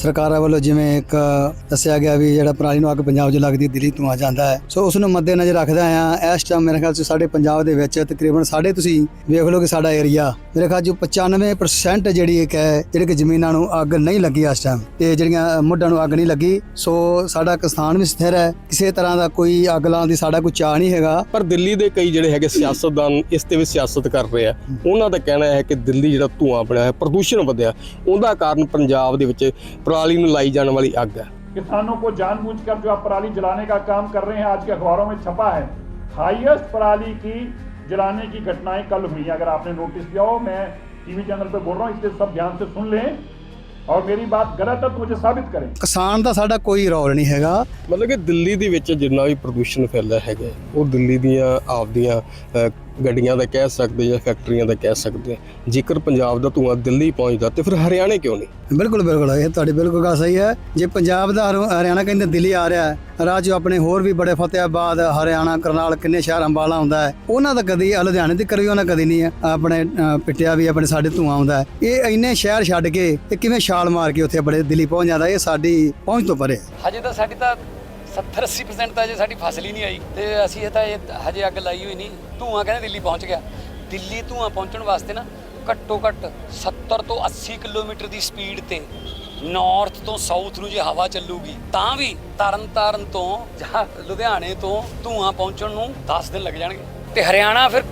ਸਰਕਾਰਾਂ ਵੱਲੋਂ ਜਿਵੇਂ ਇੱਕ ਦੱਸਿਆ ਗਿਆ ਵੀ ਜਿਹੜਾ ਪਰਾਲੀ ਨੂੰ ਅੱਗ ਪੰਜਾਬ 'ਚ ਲੱਗਦੀ ਦਿੱਲੀ ਤੋਂ ਆ ਜਾਂਦਾ ਹੈ। ਸੋ ਉਸ ਨੂੰ ਮੱਦੇ ਨਜ਼ਰ ਰੱਖਦਾ ਆ ਇਸ ਟਾਈਮ ਮੇਰੇ ਖਿਆਲ 'ਚ ਸਾਡੇ ਪੰਜਾਬ ਦੇ ਵਿੱਚ ਤਕਰੀਬਨ ਸਾਡੇ ਤੁਸੀਂ ਵੇਖ ਲਓ ਕਿ ਸਾਡਾ ਏਰੀਆ ਮੇਰੇ ਖਿਆਲ 'ਚ 95% ਜਿਹੜੀ ਇੱਕ ਹੈ ਜਿਹੜੀ ਕਿ ਜ਼ਮੀਨਾਂ ਨੂੰ ਅੱਗ ਨਹੀਂ ਲੱਗੀ ਇਸ ਟਾਈਮ ਤੇ ਜਿਹੜੀਆਂ ਮੁੱਢਾਂ ਨੂੰ ਅੱਗ ਨਹੀਂ ਲੱਗੀ। ਸੋ ਸਾਡਾ ਕਿਸਾਨ ਵੀ ਸਥਿਰ ਹੈ। ਕਿਸੇ ਤਰ੍ਹਾਂ ਦਾ ਕੋਈ ਅੱਗ ਲਾਉਣ ਦੀ ਸਾਡਾ ਕੋਈ ਚਾਹ ਨਹੀਂ ਹੈਗਾ। ਪਰ ਦਿੱਲੀ ਦੇ ਕਈ ਜਿਹੜੇ ਹੈਗੇ ਸਿਆਸਤਦਾਨ ਇਸ ਤੇ ਵੀ ਸਿਆਸਤ ਕਰ ਰਹੇ ਆ। ਉਹਨਾਂ ਦਾ ਕਹਿਣਾ ਹੈ ਕਿ ਦਿੱਲੀ ਜਿਹੜਾ ਧੂਆਂ ਬਣਿਆ ਹੈ ਪ੍ਰਦੂਸ਼ਣ ਵਧਿਆ। ਉਹਦਾ ਕਾਰਨ ਪੰਜਾਬ ਦੇ ਵਿੱਚ ਪਰਾਲੀ ਨੂੰ ਲਾਈ ਜਾਣ ਵਾਲੀ ਅੱਗ ਹੈ किसानों को जानबूझकर जो आप पराली जलाने का काम कर रहे हैं आज के अखबारों में छपा है हाईएस्ट पराली की जलाने की घटनाएं कल हुई हैं। अगर आपने नोटिस किया हो मैं टीवी चैनल पे बोल रहा हूं इसलिए सब ध्यान से सुन लें और मेरी बात गलत है तो मुझे साबित करें ਕਿਸਾਨ ਦਾ ਸਾਡਾ ਕੋਈ ਰੋਲ ਨਹੀਂ ਹੈਗਾ ਮਤਲਬ ਕਿ ਦਿੱਲੀ ਦੇ ਵਿੱਚ ਜਿੰਨਾ ਵੀ ਪ੍ਰਦੂਸ਼ਣ ਫੈਲਿਆ ਹੈਗਾ ਉਹ ਦਿੱਲੀ ਦੀਆਂ ਆਪਦੀਆਂ ਅ, ਗੱਡੀਆਂ ਦਾ ਕਹਿ ਸਕਦੇ ਜਾਂ ਫੈਕਟਰੀਆਂ ਦਾ ਕਹਿ ਸਕਦੇ। ਜੇਕਰ ਪੰਜਾਬ ਦਾ ਧੂਆਂ ਦਿੱਲੀ ਪਹੁੰਚਦਾ ਤੇ ਫਿਰ ਹਰਿਆਣੇ ਕਿਉਂ ਨਹੀਂ ਬਿਲਕੁਲ ਬਿਲਕੁਲ ਇਹ ਤੁਹਾਡੀ ਬਿਲਕੁਲ ਗੱਲ ਸਹੀ ਹੈ ਜੇ ਪੰਜਾਬ ਦਾ ਹਰ- ਹਰਿਆਣਾ ਕਹਿੰਦੇ ਦਿੱਲੀ ਆ ਰਿਹਾ ਹੈ ਰਾਜ ਜੋ ਆਪਣੇ ਹੋਰ ਵੀ ਬੜੇ ਫਤਿਆਬਾਦ ਹਰਿਆਣਾ ਕਰਨਾਲ ਕਿੰਨੇ ਸ਼ਹਿਰ ਅੰਬਾਲਾ ਹੁੰਦਾ ਹੈ ਉਹਨਾਂ ਦਾ ਕਦੀ ਲੁਧਿਆਣੇ ਤੇ ਕਰੀ ਉਹਨਾਂ ਕਦੀ ਨਹੀਂ ਹੈ ਆਪਣੇ ਪਿੱਟਿਆ ਵੀ ਆਪਣੇ ਸਾਡੇ ਧੂਆਂ ਆਉਂਦਾ ਹੈ ਇਹ ਇੰਨੇ ਸ਼ਹਿਰ ਛੱਡ ਕੇ ਇਹ ਕਿਵੇਂ ਛਾਲ ਮਾਰ ਕੇ ਉੱਥੇ ਬੜੇ ਦਿੱਲੀ ਪਹੁੰਚ ਜਾਂਦਾ ਇਹ ਸਾਡੀ ਪਹੁੰਚ ਤੋਂ ਪਰੇ। ਹਜੇ ਤਾਂ ਸਾਡੀ ਤਾਂ 70 80% ਤਾਂ ਅਜੇ ਸਾਡੀ ਫਸਲ ਹੀ ਨਹੀਂ ਆਈ। ਤੇ ਅਸੀਂ ਇਹ ਤਾਂ ਇਹ ਹਜੇ ਅੱਗ ਲਾਈ ਹੋਈ ਨਹੀਂ। ਧੂਆਂ ਕਹਿੰਦੇ ਦਿੱਲੀ ਪਹੁੰਚ ਗਿਆ। ਦਿੱਲੀ ਧੂਆਂ ਪਹੁੰਚਣ ਵਾਸਤੇ ਨਾ ਘੱਟੋ ਘੱਟ 70 ਤੋਂ 80 ਕਿਲੋਮੀਟਰ ਦੀ ਸਪੀਡ ਤੇ ਨਾਰਥ ਤੋਂ ਸਾਊਥ ਨੂੰ ਜੇ ਹਵਾ ਚੱਲੂਗੀ, ਤਾਂ ਵੀ ਤਰਨ ਤਾਰਨ ਤੋਂ ਜਾਂ ਲੁਧਿਆਣੇ ਤੋਂ ਧੂਆਂ ਪਹੁੰਚਣ ਨੂੰ 10 ਦਿਨ ਲੱਗ ਜਾਣਗੇ। ਤੇ ਹਰਿਆਣਾ ਫਿਰ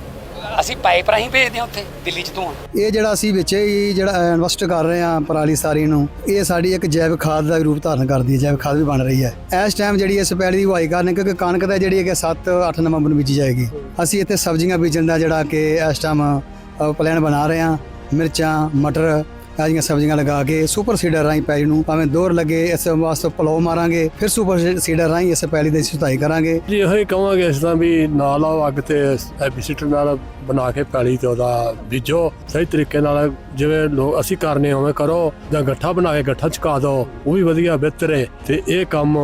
ਅਸੀਂ ਪਾਈਪ ਰਾਹੀਂ ਭੇਜਦੇ ਹਾਂ ਉੱਥੇ, ਦਿੱਲੀ 'ਚ ਧੂਆਂ। ਇਹ ਜਿਹੜਾ ਅਸੀਂ ਵਿੱਚ ਹੀ ਜਿਹੜਾ ਇਨਵੈਸਟ ਕਰ ਰਹੇ ਹਾਂ ਪਰਾਲੀ ਸਾਰੀ ਨੂੰ, ਇਹ ਸਾਡੀ ਇੱਕ ਜੈਵਿਕ ਖਾਦ ਦਾ ਰੂਪ ਧਾਰਨ ਕਰਦੀ ਹੈ ਜੈਵਿਕ ਖਾਦ ਵੀ ਬਣ ਰਹੀ ਹੈ। ਇਸ ਟਾਈਮ ਜਿਹੜੀ ਇਸ ਪੈਲੀ ਦੀ ਵਾਈ ਕਰਨ, ਕਿਉਂਕਿ ਕਣਕ ਦਾ ਜਿਹੜੀ ਹੈ ਕਿ 7 8 ਨਵੰਬਰ ਨੂੰ ਬੀਜੀ ਜਾਏਗੀ। ਅਸੀਂ ਇੱਥੇ ਸਬਜ਼ੀਆਂ ਬੀਜਣ ਦਾ ਜਿਹੜਾ ਕਿ ਇਸ ਟਾਈਮ ਪਲਾਨ ਬਣਾ ਰਹੇ ਹਾਂ, ਮਿਰਚਾਂ, ਮਟਰ ਆਜੀਆਂ ਸਬਜ਼ੀਆਂ ਲਗਾ ਕੇ ਸੁਪਰ ਸੀਡਰ ਰਾਹੀਂ ਪੈਲੀ ਨੂੰ ਭਾਵੇਂ ਦੋਰ ਲੱਗੇ, ਇਸ ਵਾਸਤੇ ਪਲੋ ਮਾਰਾਂਗੇ, ਫਿਰ ਸੁਪਰ ਸੀਡਰ ਰਾਹੀਂ ਇਸ ਪੈਲੀ ਦੀ ਸੁਧਾਈ ਕਰਾਂਗੇ। ਜੀ, ਇਹੋ ਹੀ ਕਹਾਂਗੇ ਇਸ ਤਰ੍ਹਾਂ ਵੀ ਨਾਲ ਆਓ ਅੱਗ ਤੇ ਐਪੀਸੀਟਰ ਨਾਲ ਬਣਾ ਕੇ ਪੈਲੀ ਤੇ ਉਹਦਾ ਬੀਜੋ। ਸਹੀ ਤਰੀਕੇ ਨਾਲ ਜਿਵੇਂ ਲੋਕ ਅਸੀਂ ਕਰਨੇ ਉਵੇਂ ਕਰੋ, ਜਾਂ ਗੱਠਾ ਬਣਾ ਕੇ ਗੱਠਾ ਚਕਾ ਦਿਓ ਉਹ ਵੀ ਵਧੀਆ ਬਿਹਤਰ ਹੈ ਤੇ ਇਹ ਕੰਮ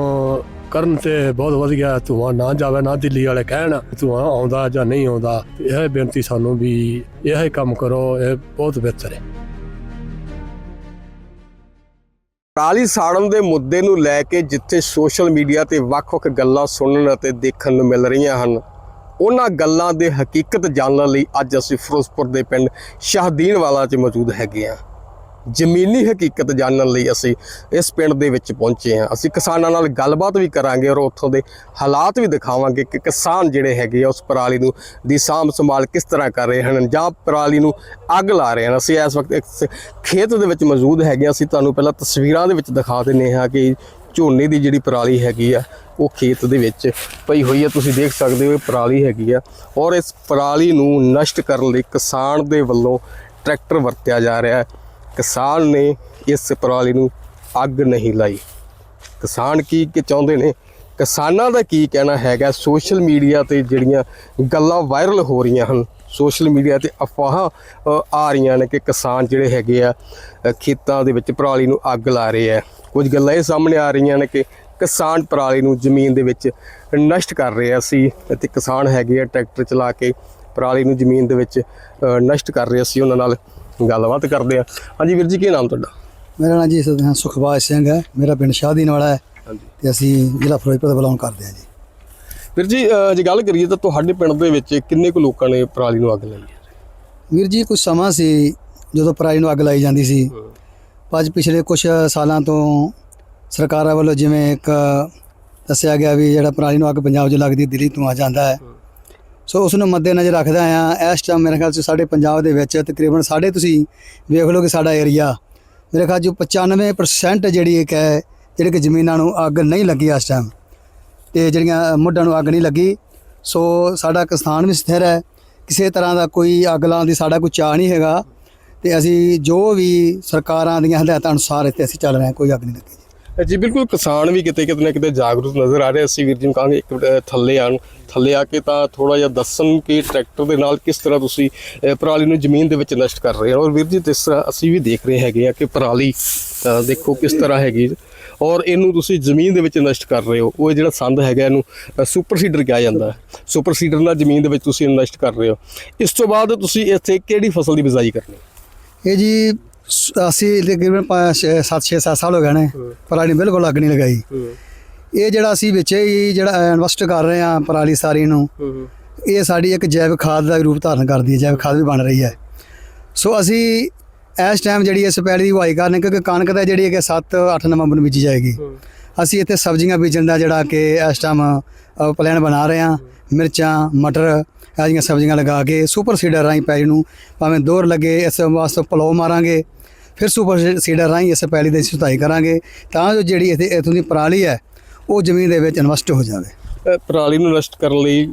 ਕਰਨ ਤੇ ਬਹੁਤ ਵਧੀਆ ਧੂਆਂ ਨਾ ਜਾਵੇ, ਨਾ ਦਿੱਲੀ ਵਾਲੇ ਕਹਿਣ ਧੂਆਂ ਆਉਂਦਾ ਜਾਂ ਨਹੀਂ ਆਉਂਦਾ। ਇਹ ਬੇਨਤੀ ਸਾਨੂੰ ਵੀ ਇਹ ਕੰਮ ਕਰੋ, ਇਹ ਬਹੁਤ ਬਿਹਤਰ ਹੈ ਪਰਾਲੀ ਸਾੜਨ ਦੇ ਮੁੱਦੇ ਨੂੰ ਲੈ ਕੇ ਜਿੱਥੇ ਸੋਸ਼ਲ ਮੀਡੀਆ ਤੇ ਵੱਖ-ਵੱਖ ਗੱਲਾਂ ਸੁਣਨ ਅਤੇ ਦੇਖਣ ਨੂੰ ਮਿਲ ਰਹੀਆਂ ਹਨ, ਉਹਨਾਂ ਗੱਲਾਂ ਦੇ ਹਕੀਕਤ ਜਾਣਨ ਲਈ ਅੱਜ ਅਸੀਂ ਫਿਰੋਜ਼ਪੁਰ ਦੇ ਪਿੰਡ ਸ਼ਾਹਦੀਨ ਵਾਲਾ 'ਚ ਮੌਜੂਦ ਹੈਗੇ ਹਾਂ। ਜ਼ਮੀਨੀ ਹਕੀਕਤ ਜਾਣਨ ਲਈ ਅਸੀਂ ਇਸ ਪਿੰਡ ਦੇ ਵਿੱਚ ਪਹੁੰਚੇ ਹਾਂ। ਅਸੀਂ ਕਿਸਾਨਾਂ ਨਾਲ ਗੱਲਬਾਤ ਵੀ ਕਰਾਂਗੇ ਔਰ ਉੱਥੋਂ ਦੇ ਹਾਲਾਤ ਵੀ ਦਿਖਾਵਾਂਗੇ ਕਿ ਕਿਸਾਨ ਜਿਹੜੇ ਹੈਗੇ ਆ, ਉਸ ਪਰਾਲੀ ਨੂੰ ਦੀ ਸਾਂਭ ਸੰਭਾਲ ਕਿਸ ਤਰ੍ਹਾਂ ਕਰ ਰਹੇ ਹਨ ਜਾਂ ਪਰਾਲੀ ਨੂੰ ਅੱਗ ਲਾ ਰਹੇ ਹਨ। ਅਸੀਂ ਇਸ ਵਕਤ ਇੱਕ ਖੇਤ ਦੇ ਵਿੱਚ ਮੌਜੂਦ ਹੈਗੇ ਹਾਂ। ਅਸੀਂ ਤੁਹਾਨੂੰ ਪਹਿਲਾਂ ਤਸਵੀਰਾਂ ਦੇ ਵਿੱਚ ਦਿਖਾ ਦਿੰਦੇ ਹਾਂ ਕਿ ਝੋਨੇ ਦੀ ਜਿਹੜੀ ਪਰਾਲੀ ਹੈਗੀ ਆ, ਉਹ ਖੇਤ ਦੇ ਵਿੱਚ ਪਈ ਹੋਈ ਹੈ ਤੁਸੀਂ ਦੇਖ ਸਕਦੇ ਹੋ ਇਹ ਪਰਾਲੀ ਹੈਗੀ ਆ ਔਰ ਇਸ ਪਰਾਲੀ ਨੂੰ ਨਸ਼ਟ ਕਰਨ ਲਈ ਕਿਸਾਨ ਦੇ ਵੱਲੋਂ ਟਰੈਕਟਰ ਵਰਤਿਆ ਜਾ ਰਿਹਾ ਹੈ। ਕਿਸਾਨ ਨੇ ਇਸ ਪਰਾਲੀ ਨੂੰ ਅੱਗ ਨਹੀਂ ਲਾਈ। ਕਿਸਾਨ ਕੀ ਕਿ ਚਾਹੁੰਦੇ ਨੇ? ਕਿਸਾਨਾਂ ਦਾ ਕੀ ਕਹਿਣਾ ਹੈਗਾ? ਸੋਸ਼ਲ ਮੀਡੀਆ ਤੇ ਜਿਹੜੀਆਂ ਗੱਲਾਂ ਵਾਇਰਲ ਹੋ ਰਹੀਆਂ ਹਨ, ਸੋਸ਼ਲ ਮੀਡੀਆ ਤੇ ਅਫਵਾਹਾਂ ਆ ਰਹੀਆਂ ਨੇ ਕਿ ਕਿਸਾਨ ਜਿਹੜੇ ਹੈਗੇ ਆ ਖੇਤਾਂ ਦੇ ਵਿੱਚ ਪਰਾਲੀ ਨੂੰ ਅੱਗ ਲਾ ਰਹੇ ਆ। ਕੁਝ ਗੱਲਾਂ ਇਹ ਸਾਹਮਣੇ ਆ ਰਹੀਆਂ ਨੇ ਕਿ ਕਿਸਾਨ ਪਰਾਲੀ ਨੂੰ ਜ਼ਮੀਨ ਦੇ ਵਿੱਚ ਨਸ਼ਟ ਕਰ ਰਹੇ ਆ ਸੀ ਤੇ ਕਿਸਾਨ ਹੈਗੇ ਆ ਟਰੈਕਟਰ ਚਲਾ ਕੇ ਪਰਾਲੀ ਨੂੰ ਜ਼ਮੀਨ ਦੇ ਵਿੱਚ ਨਸ਼ਟ ਕਰ ਰਹੇ ਸੀ ਉਹਨਾਂ ਨਾਲ। ਗੱਲਬਾਤ ਕਰਦੇ ਆ। ਹਾਂਜੀ ਵੀਰ ਜੀ ਕੀ ਨਾਮ ਤੁਹਾਡਾ? ਮੇਰਾ ਨਾਮ ਜੀ ਸੁਖਬਾਜ ਸਿੰਘ ਹੈ। ਮੇਰਾ ਪਿੰਡ ਸ਼ਾਹਦੀਨ ਵਾਲਾ ਹੈ ਤੇ ਅਸੀਂ ਜ਼ਿਲ੍ਹਾ ਫਿਰੋਜ਼ਪੁਰ ਤੋਂ ਬਿਲੋਂਗ ਕਰਦੇ ਹਾਂ ਜੀ। ਵੀਰ ਜੀ ਜੇ ਗੱਲ ਕਰੀਏ ਤਾਂ ਤੁਹਾਡੇ ਪਿੰਡ ਦੇ ਵਿੱਚ ਕਿੰਨੇ ਕੁ ਲੋਕਾਂ ਨੇ ਪਰਾਲੀ ਨੂੰ ਅੱਗ ਲਾਈ ਵੀਰ ਜੀ ਕੁਝ ਸਮਾਂ ਸੀ ਜਦੋਂ ਪਰਾਲੀ ਨੂੰ ਅੱਗ ਲਾਈ ਜਾਂਦੀ ਸੀ। ਅੱਜ ਪਿਛਲੇ ਕੁਝ ਸਾਲਾਂ ਤੋਂ ਸਰਕਾਰਾਂ ਵੱਲੋਂ ਜਿਵੇਂ ਇੱਕ ਦੱਸਿਆ ਗਿਆ ਵੀ ਜਿਹੜਾ ਪਰਾਲੀ ਨੂੰ ਅੱਗ ਪੰਜਾਬ 'ਚ ਲੱਗਦੀ ਦਿੱਲੀ ਤੋਂ ਆ ਜਾਂਦਾ ਹੈ। ਸੋ ਉਸ ਨੂੰ ਮੱਦੇਨਜ਼ਰ ਰੱਖਦਾ ਆ ਇਸ ਟਾਈਮ ਮੇਰੇ ਖਿਆਲ 'ਚ ਸਾਡੇ ਪੰਜਾਬ ਦੇ ਵਿੱਚ ਤਕਰੀਬਨ ਸਾਡੇ ਤੁਸੀਂ ਵੇਖ ਲਓ ਕਿ ਸਾਡਾ ਏਰੀਆ ਮੇਰੇ ਖਿਆਲ 'ਚ 95% ਜਿਹੜੀ ਇੱਕ ਹੈ, ਜਿਹੜੇ ਕਿ ਜ਼ਮੀਨਾਂ ਨੂੰ ਅੱਗ ਨਹੀਂ ਲੱਗੀ ਇਸ ਟਾਈਮ ਤੇ ਜਿਹੜੀਆਂ ਮੁੱਢਾਂ ਨੂੰ ਅੱਗ ਨਹੀਂ ਲੱਗੀ। ਸੋ ਸਾਡਾ ਕਿਸਾਨ ਵੀ ਸਥਿਰ ਹੈ, ਕਿਸੇ ਤਰ੍ਹਾਂ ਦਾ ਕੋਈ ਅੱਗ ਲਾਉਣ ਦੀ ਸਾਡਾ ਕੋਈ ਚਾਹ ਨਹੀਂ ਹੈਗਾ ਤੇ ਅਸੀਂ ਜੋ ਵੀ ਸਰਕਾਰਾਂ ਦੀਆਂ ਹਦਾਇਤਾਂ ਅਨੁਸਾਰ ਇੱਥੇ ਅਸੀਂ ਚੱਲ ਰਹੇ ਹਾਂ, ਕੋਈ ਅੱਗ ਨਹੀਂ ਲੱਗੀ। ਜੀ। ਬਿਲਕੁਲ ਕਿਸਾਨ ਵੀ ਕਿਤੇ ਕਿਤੇ ਨਾ ਕਿਤੇ ਜਾਗਰੂਕ ਨਜ਼ਰ ਆ ਰਹੇ। ਅਸੀਂ ਵੀਰ ਜੀ ਨੂੰ ਕਹਾਂਗੇ ਇੱਕ ਥੱਲੇ ਆਣ ਥੱਲੇ ਆ ਕੇ ਤਾਂ ਥੋੜਾ ਜਿਹਾ ਦੱਸਣ ਕਿ ਟਰੈਕਟਰ ਦੇ ਨਾਲ ਕਿਸ ਤਰ੍ਹਾਂ ਤੁਸੀਂ ਪਰਾਲੀ ਨੂੰ ਜ਼ਮੀਨ ਦੇ ਵਿੱਚ ਨਸ਼ਟ ਕਰ ਰਹੇ ਹੋ। ਔਰ ਵੀਰ ਜੀ ਜਿਸ ਤਰ੍ਹਾਂ ਅਸੀਂ ਵੀ ਦੇਖ ਰਹੇ ਹੈਗੇ ਆ ਕਿ ਪਰਾਲੀ ਦੇਖੋ ਕਿਸ ਤਰ੍ਹਾਂ ਹੈਗੀ ਔਰ ਇਹਨੂੰ ਤੁਸੀਂ ਜ਼ਮੀਨ ਦੇ ਵਿੱਚ ਨਸ਼ਟ ਕਰ ਰਹੇ ਹੋ। ਉਹ ਜਿਹੜਾ ਸੰਦ ਹੈਗਾ ਇਹਨੂੰ ਅ, ਸੁਪਰ ਸੀਡਰ ਕਿਹਾ ਜਾਂਦਾ ਹੈ। ਸੁਪਰ ਸੀਡਰ ਨਾਲ ਜ਼ਮੀਨ ਦੇ ਵਿੱਚ ਤੁਸੀਂ ਇਹਨੂੰ ਨਸ਼ਟ ਕਰ ਰਹੇ ਹੋ। ਇਸ ਤੋਂ ਬਾਅਦ ਤੁਸੀਂ ਇੱਥੇ ਕਿਹੜੀ ਫਸਲ ਦੀ ਬਿਜਾਈ ਕਰਨੀ ਇਹ ਜੀ ਅਸੀਂ ਤਕਰੀਬਨ 7-6 ਸਾਲ ਹੋ ਗਏ ਨੇ। ਪਰਾਲੀ ਬਿਲਕੁਲ ਅੱਗ ਨਹੀਂ ਲਗਾਈ। ਇਹ ਜਿਹੜਾ ਅਸੀਂ ਵਿੱਚ ਹੀ ਜਿਹੜਾ ਇਨਵੈਸਟ ਕਰ ਰਹੇ ਹਾਂ ਪਰਾਲੀ ਸਾਰੀ ਨੂੰ ਇਹ ਸਾਡੀ ਇੱਕ ਜੈਵਿਕ ਖਾਦ ਦਾ ਰੂਪ ਧਾਰਨ ਕਰਦੀ ਹੈ ਜੈਵਿਕ ਖਾਦ ਵੀ ਬਣ ਰਹੀ ਹੈ। ਸੋ ਅਸੀਂ ਇਸ ਟਾਈਮ ਜਿਹੜੀ ਇਸ ਪੈਲੀ ਦੀ ਉਗਾਈ ਕਰਨੀ ਕਿਉਂਕਿ ਕਣਕ ਦਾ ਜਿਹੜੀ ਹੈ ਕਿ 7-8 ਨਵੰਬਰ ਨੂੰ ਬੀਜੀ ਜਾਏਗੀ। ਅਸੀਂ ਇੱਥੇ ਸਬਜ਼ੀਆਂ ਬੀਜਣ ਦਾ ਜਿਹੜਾ ਕਿ ਇਸ ਟਾਈਮ ਪਲਾਨ ਬਣਾ ਰਹੇ ਹਾਂ। ਮਿਰਚਾਂ ਮਟਰ ਇਹ ਜਿਹੀਆਂ ਸਬਜ਼ੀਆਂ ਲਗਾ ਕੇ ਸੁਪਰ ਸੀਡਰ ਰਾਹੀਂ ਪੈਲੀ ਨੂੰ ਭਾਵੇਂ ਦੋਰ ਲੱਗੇ ਇਸ ਵਾਸਤੇ ਪਲੋ ਮਾਰਾਂਗੇ। ਫਿਰ ਸੁਪਰ ਸੀਡਰ ਰਾਹੀਂ ਇਸ ਪੈਲੀ ਦੀ ਸੁਧਾਈ ਕਰਾਂਗੇ। ਤਾਂ ਜੋ ਜਿਹੜੀ ਇੱਥੇ ਇਥੋਂ ਦੀ ਪਰਾਲੀ ਹੈ ਉਹ ਜ਼ਮੀਨ ਦੇ ਵਿੱਚ ਇਨਵੈਸਟ ਹੋ ਜਾਵੇ। ਪਰਾਲੀ ਨੂੰ ਨਸ਼ਟ ਕਰਨ ਲਈ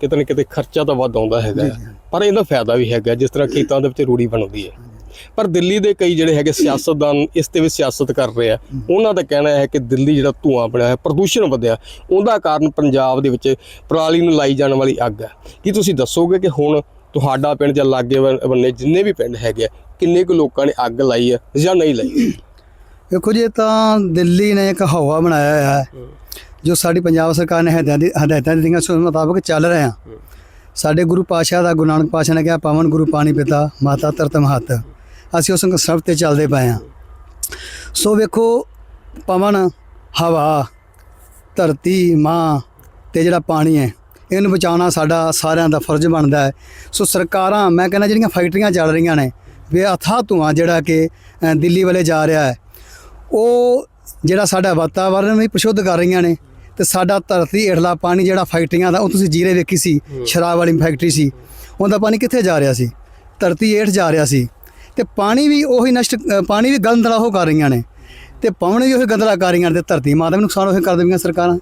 ਕਿਤੇ ਨਾ ਕਿਤੇ ਖਰਚਾ ਤਾਂ ਵੱਧ ਆਉਂਦਾ ਹੈਗਾ। ਪਰ ਇਹਦਾ ਫਾਇਦਾ ਵੀ ਹੈਗਾ ਜਿਸ ਤਰ੍ਹਾਂ ਖੇਤਾਂ ਦੇ ਵਿੱਚ ਰੂੜੀ ਬਣਦੀ ਹੈ। ਪਰ ਦਿੱਲੀ ਦੇ ਕਈ ਜਿਹੜੇ ਹੈਗੇ ਸਿਆਸਤਦਾਨ ਇਸ ਤੇ ਵੀ ਸਿਆਸਤ ਕਰ ਰਹੇ ਆ। ਉਹਨਾਂ ਦਾ ਕਹਿਣਾ ਹੈ ਕਿ ਦਿੱਲੀ ਜਿਹੜਾ ਧੂਆਂ ਬਣਿਆ ਹੈ ਪ੍ਰਦੂਸ਼ਣ ਵਧਿਆ। ਉਹਦਾ ਕਾਰਨ ਪੰਜਾਬ ਦੇ ਵਿੱਚ ਪਰਾਲੀ ਨੂੰ ਲਾਈ ਜਾਣ ਵਾਲੀ ਅੱਗ ਹੈ। ਕੀ ਤੁਸੀਂ ਦੱਸੋਗੇ ਕਿ ਹੁਣ ਤੁਹਾਡਾ ਪਿੰਡ ਜਾਂ ਲਾਗੇ ਬੰਨੇ ਜਿੰਨੇ ਵੀ ਪਿੰਡ ਹੈਗੇ ਆ ਕਿੰਨੇ ਕੁ ਲੋਕਾਂ ਨੇ ਅੱਗ ਲਾਈ ਹੈ ਜਾਂ ਨਹੀਂ ਲਾਈ? ਦੇਖੋ ਜੀ ਤਾਂ ਦਿੱਲੀ ਨੇ ਇੱਕ ਹਵਾ ਬਣਾਇਆ ਹੋਇਆ ਹੈ, ਜੋ ਸਾਡੀ ਪੰਜਾਬ ਸਰਕਾਰ ਨੇ ਹਦਾਇਤਾਂ ਹਦਾਇਤਾਂ ਦਿੱਤੀਆਂ, ਉਸ ਮੁਤਾਬਕ ਚੱਲ ਰਹੇ ਹਾਂ ਸਾਡੇ ਗੁਰੂ ਪਾਤਸ਼ਾਹ ਦਾ, ਗੁਰੂ ਨਾਨਕ ਪਾਤਸ਼ਾਹ ਨੇ ਕਿਹਾ, ਪਵਨ ਗੁਰੂ ਪਾਣੀ ਪਿਤਾ, ਮਾਤਾ ਧਰਤ ਮਹਤ। ਅਸੀਂ ਉਸ ਸਭ ਤੇ ਚੱਲਦੇ ਪਏ ਹਾਂ ਸੋ ਵੇਖੋ, ਪਵਨ, ਹਵਾ, ਧਰਤੀ, ਮਾਂ ਤੇ ਜਿਹੜਾ ਪਾਣੀ ਹੈ, ਇਹਨੂੰ ਬਚਾਉਣਾ ਸਾਡਾ ਸਾਰਿਆਂ ਦਾ ਫਰਜ਼ ਬਣਦਾ ਹੈ। ਸੋ ਸਰਕਾਰਾਂ, ਮੈਂ ਕਹਿੰਦਾ, ਜਿਹੜੀਆਂ ਫੈਕਟਰੀਆਂ ਚੱਲ ਰਹੀਆਂ ਨੇ ਬੇਅਥਾ ਧੂਆਂ ਜਿਹੜਾ ਕਿ ਦਿੱਲੀ ਵੱਲੇ ਜਾ ਰਿਹਾ ਹੈ। ਉਹ ਜਿਹੜਾ ਸਾਡਾ ਵਾਤਾਵਰਣ ਵੀ ਪ੍ਰਸ਼ੁੱਧ ਕਰ ਰਹੀਆਂ ਨੇ ਤੇ ਸਾਡਾ ਧਰਤੀ ਹੇਠਲਾ ਪਾਣੀ ਜਿਹੜਾ ਫੈਕਟਰੀਆਂ ਦਾ ਉਹ ਤੁਸੀਂ ਜੀਰੇ ਵੇਖੀ ਸੀ ਸ਼ਰਾਬ ਵਾਲੀ ਫੈਕਟਰੀ ਸੀ ਉਹਦਾ ਪਾਣੀ ਕਿੱਥੇ ਜਾ ਰਿਹਾ ਸੀ? ਧਰਤੀ ਹੇਠ ਜਾ ਰਿਹਾ ਸੀ। ਤੇ ਪਾਣੀ ਵੀ ਉਹੀ ਨਸ਼ਟ ਪਾਣੀ ਵੀ ਗੰਦਲਾ ਉਹ ਕਰ ਰਹੀਆਂ ਨੇ। ਤੇ ਪਵਨ ਵੀ ਉਹੀ ਗੰਦਲਾ ਕਰ ਰਹੀਆਂ ਨੇ ਤੇ ਧਰਤੀ ਮਾਂ ਦਾ ਵੀ ਨੁਕਸਾਨ ਉਹੀ ਕਰ ਦੇਣੀਆਂ ਸਰਕਾਰਾਂ।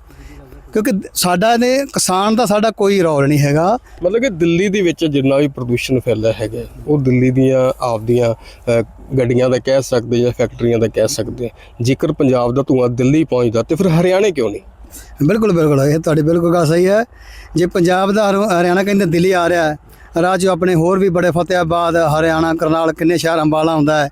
ਕਿਉਂਕਿ ਸਾਡਾ ਨੇ ਕਿਸਾਨ ਦਾ ਸਾਡਾ ਕੋਈ ਰੋਲ ਨਹੀਂ ਹੈਗਾ। ਮਤਲਬ ਕਿ ਦਿੱਲੀ ਦੇ ਵਿੱਚ ਜਿੰਨਾ ਵੀ ਪ੍ਰਦੂਸ਼ਣ ਫੈਲਿਆ ਹੈਗਾ ਉਹ ਦਿੱਲੀ ਦੀਆਂ ਆਪਦੀਆਂ ਗੱਡੀਆਂ ਦਾ ਕਹਿ ਸਕਦੇ ਜਾਂ ਫੈਕਟਰੀਆਂ ਦਾ ਕਹਿ ਸਕਦੇ। ਜੇਕਰ ਪੰਜਾਬ ਦਾ ਧੂੰਆਂ ਦਿੱਲੀ ਪਹੁੰਚਦਾ ਤੇ ਫਿਰ ਹਰਿਆਣੇ ਕਿਉਂ ਨਹੀਂ? ਬਿਲਕੁਲ ਬਿਲਕੁਲ ਇਹ ਤੁਹਾਡੀ ਬਿਲਕੁਲ ਗੱਲ ਸਹੀ ਹੈ। ਜੇ ਪੰਜਾਬ ਦਾ ਹਰ- ਹਰਿਆਣਾ ਕਹਿੰਦੇ ਦਿੱਲੀ ਆ ਰਿਹਾ ਹੈ ਰਾਜ ਆਪਣੇ ਹੋਰ ਵੀ ਬੜੇ ਫਤਿਆਬਾਦ ਹਰਿਆਣਾ ਕਰਨਾਲ ਕਿੰਨੇ ਸ਼ਹਿਰ ਅੰਬਾਲਾ ਹੁੰਦਾ ਹੈ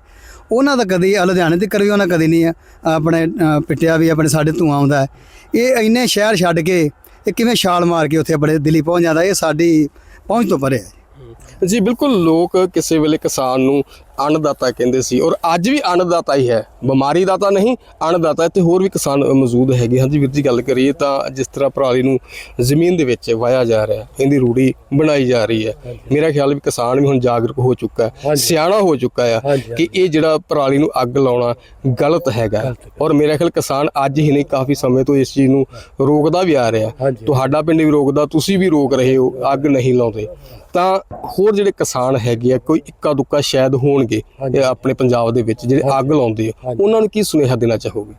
ਉਹਨਾਂ ਦਾ ਕਦੀ ਲੁਧਿਆਣੇ ਤੇ ਕਰੀ ਉਹਨਾਂ ਕਦੀ ਨਹੀਂ ਹੈ। ਆਪਣੇ ਪਿੱਟਿਆ ਵੀ ਆਪਣੇ ਸਾਡੇ ਧੂਆਂ ਆਉਂਦਾ ਹੈ। ਇਹ ਇੰਨੇ ਸ਼ਹਿਰ ਛੱਡ ਕੇ ਇਹ ਕਿਵੇਂ ਛਾਲ ਮਾਰ ਕੇ ਉੱਥੇ ਬੜੇ ਦਿੱਲੀ ਪਹੁੰਚ ਜਾਂਦਾ, ਇਹ ਸਾਡੀ ਪਹੁੰਚ ਤੋਂ ਪਰੇ ਹੈ। ਜੀ, ਬਿਲਕੁਲ ਲੋਕ ਕਿਸੇ ਵੇਲੇ ਕਿਸਾਨ ਨੂੰ ਅੰਨਦਾਤਾ ਕਹਿੰਦੇ ਸੀ ਔਰ ਅੱਜ ਵੀ ਅੰਨਦਾਤਾ ਹੀ ਹੈ। ਬਿਮਾਰੀ ਦਾ ਤਾਂ ਨਹੀਂ ਅੰਨਦਾਤਾ ਤੇ ਹੋਰ ਵੀ ਕਿਸਾਨ ਮੌਜੂਦ ਹੈਗੇ ਹਾਂਜੀ ਵੀਰ ਜੀ ਗੱਲ ਕਰੀਏ ਤਾਂ ਜਿਸ ਤਰ੍ਹਾਂ ਪਰਾਲੀ ਨੂੰ ਜ਼ਮੀਨ ਦੇ ਵਿੱਚ ਵਾਇਆ ਜਾ ਰਿਹਾ ਇਹਦੀ ਰੂੜੀ ਬਣਾਈ ਜਾ ਰਹੀ ਹੈ। ਮੇਰਾ ਖਿਆਲ ਵੀ ਕਿਸਾਨ ਵੀ ਹੁਣ ਜਾਗਰੂਕ ਹੋ ਚੁੱਕਾ ਹੈ। ਸਿਆਣਾ ਹੋ ਚੁੱਕਾ ਹੈ ਕਿ ਇਹ ਜਿਹੜਾ ਪਰਾਲੀ ਨੂੰ ਅੱਗ ਲਾਉਣਾ ਗਲਤ ਹੈਗਾ। ਔਰ ਮੇਰਾ ਖਿਆਲ ਕਿਸਾਨ ਅੱਜ ਹੀ ਨਹੀਂ ਕਾਫੀ ਸਮੇਂ ਤੋਂ ਇਸ ਚੀਜ਼ ਨੂੰ ਰੋਕਦਾ ਵੀ ਆ ਰਿਹਾ। ਤੁਹਾਡਾ ਪਿੰਡ ਵੀ ਰੋਕਦਾ ਤੁਸੀਂ ਵੀ ਰੋਕ ਰਹੇ ਹੋ ਅੱਗ ਨਹੀਂ ਲਾਉਂਦੇ। ਤਾਂ ਹੋਰ ਜਿਹੜੇ ਕਿਸਾਨ ਹੈਗੇ ਆ ਕੋਈ ਇੱਕਾ ਦੁੱਕਾ ਸ਼ਾਇਦ ਹੋਣਗੇ ਇਹ ਆਪਣੇ ਪੰਜਾਬ ਦੇ ਵਿੱਚ ਜਿਹੜੇ ਅੱਗ ਲਾਉਂਦੇ ਆ। ਉਹਨਾਂ ਨੂੰ ਕੀ ਸੁਨੇਹਾ ਦੇਣਾ ਚਾਹੋਗੇ?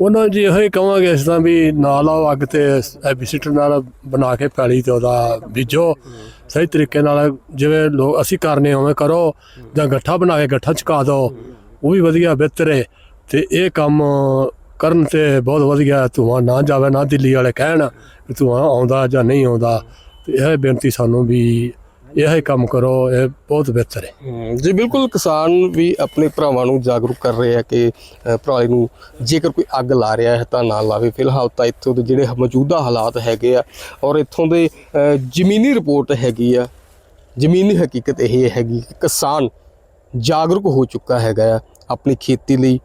ਉਹਨਾਂ ਜੀ ਇਹੋ ਹੀ ਕਹਾਂਗੇ ਇਸ ਤਰ੍ਹਾਂ ਵੀ ਨਾ ਲਾਓ ਅੱਗ ਤੇ ਐਬੀਸੀਟਰ ਨਾਲ ਬਣਾ ਕੇ ਪੈਲੀ ਤੇ ਉਹਦਾ ਬੀਜੋ। ਸਹੀ ਤਰੀਕੇ ਨਾਲ ਜਿਵੇਂ ਲੋਕ ਅਸੀਂ ਕਰਨੇ ਉਵੇਂ ਕਰੋ ਜਾਂ ਗੱਠਾ ਬਣਾ ਕੇ ਗੱਠਾ ਚੁਕਾ ਦਿਓ ਉਹ ਵੀ ਵਧੀਆ ਬਿਹਤਰ ਹੈ ਤੇ ਇਹ ਕੰਮ ਕਰਨ ਤੇ ਬਹੁਤ ਵਧੀਆ ਧੂੰਆਂ ਨਾ ਜਾਵੇ ਨਾ ਦਿੱਲੀ ਵਾਲੇ ਕਹਿਣ ਵੀ ਧੂੰਆਂ ਆਉਂਦਾ ਜਾਂ ਨਹੀਂ ਆਉਂਦਾ। ਤੇ ਇਹ ਬੇਨਤੀ ਸਾਨੂੰ ਵੀ ਇਹ ਕੰਮ ਕਰੋ ਇਹ ਬਹੁਤ ਬਿਹਤਰ ਹੈ। ਹਮ, ਜੀ ਬਿਲਕੁਲ ਕਿਸਾਨ ਵੀ ਆਪਣੇ ਭਰਾਵਾਂ ਨੂੰ ਜਾਗਰੂਕ ਕਰ ਰਹੇ ਆ ਕਿ ਭਰਾ ਨੂੰ ਜੇਕਰ ਕੋਈ ਅੱਗ ਲਾ ਰਿਹਾ ਹੈ ਤਾਂ ਨਾ ਲਾਵੇ। ਫਿਲਹਾਲ ਤਾਂ ਇੱਥੋਂ ਦੇ ਜਿਹੜੇ ਮੌਜੂਦਾ ਹਾਲਾਤ ਹੈਗੇ ਆ ਔਰ ਇੱਥੋਂ ਦੇ ਜ਼ਮੀਨੀ ਰਿਪੋਰਟ ਹੈਗੀ ਆ ਜ਼ਮੀਨੀ ਹਕੀਕਤ ਇਹ ਹੈਗੀ ਕਿ ਕਿਸਾਨ ਜਾਗਰੂਕ ਹੋ ਚੁੱਕਾ ਹੈਗਾ ਆ ਆਪਣੀ ਖੇਤੀ ਲਈ